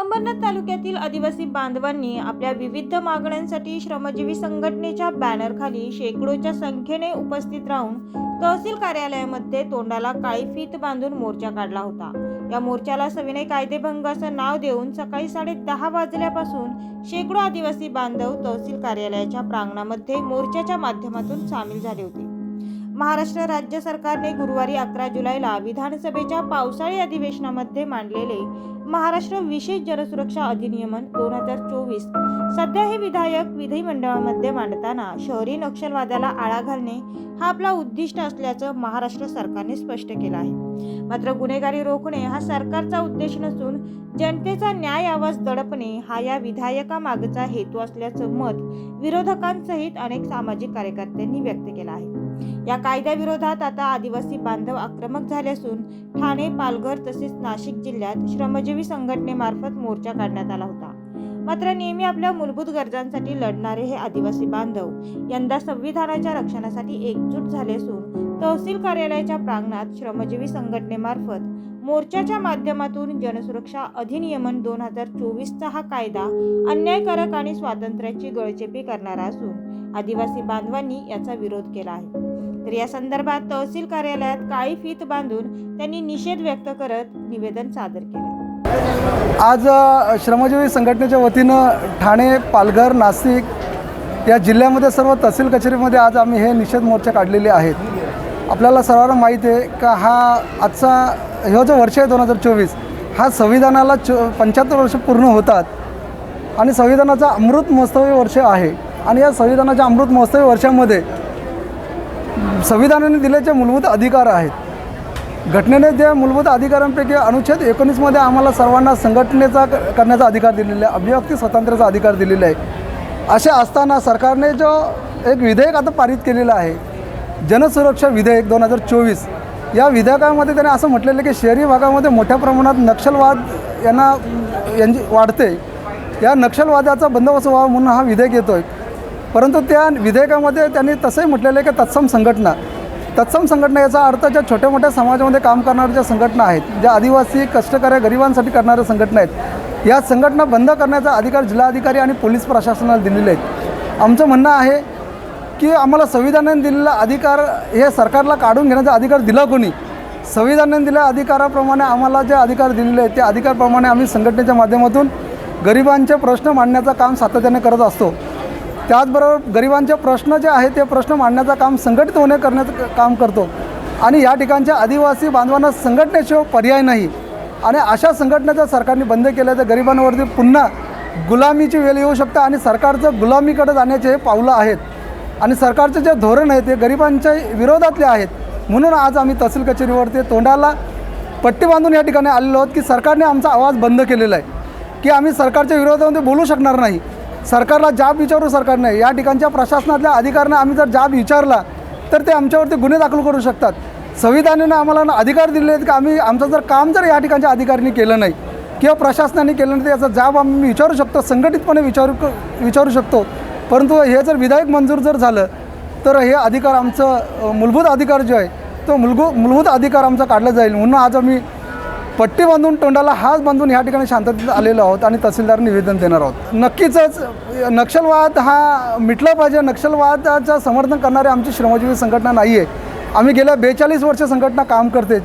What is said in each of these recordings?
अंबरनाथ तालुक्यातील आदिवासी बांधवांनी आपल्या विविध मागण्यांसाठी श्रमजीवी संघटनेच्या बॅनरखाली शेकडोच्या संख्येने उपस्थित राहून तहसील कार्यालयामध्ये तोंडाला काळी फीत बांधून मोर्चा काढला होता. या मोर्चाला सविनय कायदेभंग असं नाव देऊन सकाळी साडे दहा वाजल्यापासून शेकडो आदिवासी बांधव तहसील कार्यालयाच्या प्रांगणामध्ये मोर्चाच्या माध्यमातून सामील झाले होते. महाराष्ट्र राज्य सरकारने गुरुवारी अकरा जुलैला विधानसभेच्या पावसाळी अधिवेशनामध्ये मांडलेले महाराष्ट्र विशेष जनसुरक्षा अधिनियमन दोन हजार चोवीस सध्या हे विधायक विधिमंडळामध्ये मांडताना शहरी नक्षलवादाला आळा घालणे हा आपला उद्दिष्ट असल्याचं महाराष्ट्र सरकारने स्पष्ट केलं आहे. मात्र गुन्हेगारी रोखणे हा सरकारचा उद्देश नसून जनतेचा न्याय आवाज दडपणे हा या विधायकामागचा हेतू असल्याचं मत विरोधकांसहित अनेक सामाजिक कार्यकर्त्यांनी व्यक्त केलं आहे. या कायद्याविरोधात आता आदिवासी बांधव आक्रमक झाले असून ठाणे पालघर तसेच नाशिक जिल्ह्यात श्रमजीवी संघटनेमार्फत मोर्चा काढण्यात आला होता. मात्र नेहमी आपल्या मूलभूत गरजांसाठी लढणारे हे आदिवासी बांधव यंदा संविधानाच्या रक्षणासाठी एकजूट झाले असून तहसील कार्यालयाच्या प्रांगणात श्रमजीवी संघटनेमार्फत मोर्चाच्या माध्यमातून जनसुरक्षा अधिनियमन दोन हजार चोवीसचा हा कायदा अन्यायकारक आणि स्वातंत्र्याची गळचेपी करणारा असून आदिवासी बांधवांनी याचा विरोध केला आहे. तर या संदर्भात तहसील कार्यालयात काळी फीत बांधून त्यांनी निषेध व्यक्त करत निवेदन सादर केले. आज श्रमजीवी संघटनेच्या वतीनं ठाणे पालघर नाशिक या जिल्ह्यामध्ये सर्व तहसील कचेरीमध्ये आज आम्ही हे निषेध मोर्चा काढलेले आहेत. आपल्याला सर्वांना माहीत आहे का हा आजचा हे जो वर्ष आहे दोन हजार चोवीस हा संविधानाला चो पंच्याहत्तर वर्ष पूर्ण होतात आणि संविधानाचा अमृत महोत्सवी वर्ष आहे. आणि या संविधानाच्या अमृत महोत्सवी वर्षामध्ये संविधानाने दिल्याचे मूलभूत अधिकार आहेत. घटनेने ज्या मूलभूत अधिकारांपैकी अनुच्छेद एकोणीसमध्ये आम्हाला सर्वांना संघटनेचा क- करण्याचा अधिकार दिलेला आहे अभिव्यक्ती स्वातंत्र्याचा अधिकार दिलेला आहे. असे असताना सरकारने जो एक विधेयक आता पारित केलेलं आहे जनसुरक्षा विधेयक दोन हजार चोवीस या विधेयकामध्ये त्याने असं म्हटलेलं आहे की शहरी भागामध्ये मोठ्या प्रमाणात नक्षलवाद यांना यांची वाढते. या नक्षलवादाचा बंदोबस्त व्हावा म्हणून हा विधेयक येतो आहे परंतु त्या विधेयकामध्ये त्यांनी तसंही म्हटलेलं आहे की तत्सम संघटना. तत्सम संघटना याचा अर्थ ज्या छोट्या मोठ्या समाजामध्ये काम करणाऱ्या ज्या संघटना आहेत ज्या आदिवासी कष्टकऱ्या गरिबांसाठी करणाऱ्या संघटना आहेत या संघटना बंद करण्याचा अधिकार जिल्हाधिकारी आणि पोलीस प्रशासनाला दिलेले आहेत. आमचं म्हणणं आहे की आम्हाला संविधानाने दिलेला अधिकार हे सरकारला काढून घेण्याचा अधिकार दिला कोणी? संविधानाने दिलेल्या अधिकाराप्रमाणे आम्हाला जे अधिकार दिलेले आहेत त्या अधिकारप्रमाणे आम्ही संघटनेच्या माध्यमातून गरिबांचे प्रश्न मांडण्याचं काम सातत्याने करत असतो. त्याचबरोबर गरिबांचे प्रश्न जे आहेत ते प्रश्न मांडण्याचं काम संघटित होणे करण्याचं काम करतो. आणि या ठिकाणच्या आदिवासी बांधवांना संघटनेशिवाय पर्याय नाही. आणि अशा संघटना सरकारने बंद केल्या तर गरिबांवरती पुन्हा गुलामीची वेळ येऊ शकते आणि सरकारचं गुलामीकडे जाण्याचे हे पावलं आहेत. आणि सरकारचं जे धोरण आहे ते गरिबांच्या विरोधातले आहेत. म्हणून आज आम्ही तहसील कचेरीवरती तोंडाला पट्टी बांधून या ठिकाणी आलेलो आहोत की सरकारने आमचा आवाज बंद केलेला आहे. की आम्ही सरकारच्या विरोधामध्ये बोलू शकणार नाही. सरकारला जाब विचारू सरकारने या ठिकाणच्या प्रशासनातल्या अधिकाऱ्यांना आम्ही जर जाब विचारला तर ते आमच्यावरती गुन्हे दाखल करू शकतात. संविधानाने आम्हाला ना अधिकार दिले आहेत की? आम्ही आमचं जर काम जर या ठिकाणच्या अधिकाऱ्यांनी केलं नाही किंवा प्रशासनाने केलं नाही तर याचा जाब आम्ही विचारू शकतो संघटितपणे विचारू विचारू शकतो. परंतु हे जर विधायक मंजूर जर झालं तर हे अधिकार आमचं मूलभूत अधिकार जो आहे तो मूलभूत मूलभूत अधिकार आमचा काढला जाईल. म्हणून आज आम्ही पट्टी बांधून तोंडाला हात बांधून या ठिकाणी शांततेत आलेलो आहोत आणि तहसीलदार निवेदन देणार आहोत. नक्कीच नक्षलवाद हा मिटला पाहिजे. नक्षलवादाचं समर्थन करणारी आमची श्रमजीवी संघटना नाही आहे आम्ही गेल्या बेचाळीस वर्ष संघटना काम करते.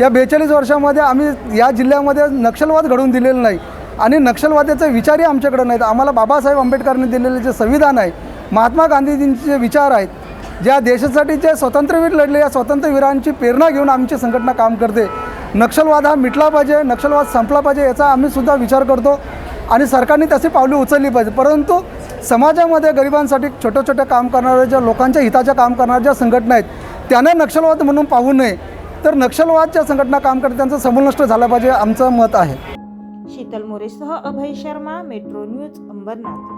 या बेचाळीस वर्षामध्ये आम्ही या जिल्ह्यामध्ये नक्षलवाद घडवून दिलेला नाही. आणि नक्षलवादाचे विचारही आमच्याकडे नाहीत. आम्हाला बाबासाहेब आंबेडकरांनी दिलेले जे संविधान आहे महात्मा गांधीजींचे जे विचार आहेत ज्या देशासाठी जे स्वातंत्र्यवीर लढले या स्वातंत्र्यवीरांची प्रेरणा घेऊन आमची संघटना काम करते. नक्षलवाद हा मिटला पाहिजे नक्षलवाद संपला पाहिजे याचा आम्ही सुद्धा विचार करतो आणि सरकारने तशी पावले उचलली पाहिजे. परंतु समाजामध्ये गरिबांसाठी छोट्या छोट्या काम करणाऱ्या ज्या लोकांच्या हिताच्या काम करणाऱ्या ज्या संघटना आहेत त्यांना नक्षलवाद म्हणून पाहू नये. तर नक्षलवादच्या संघटना काम करते त्यांचं समूळ नष्ट झाला पाहिजे आमचं मत आहे. शीतल मोरेसह अभय शर्मा मेट्रो न्यूज अंबरनाथ.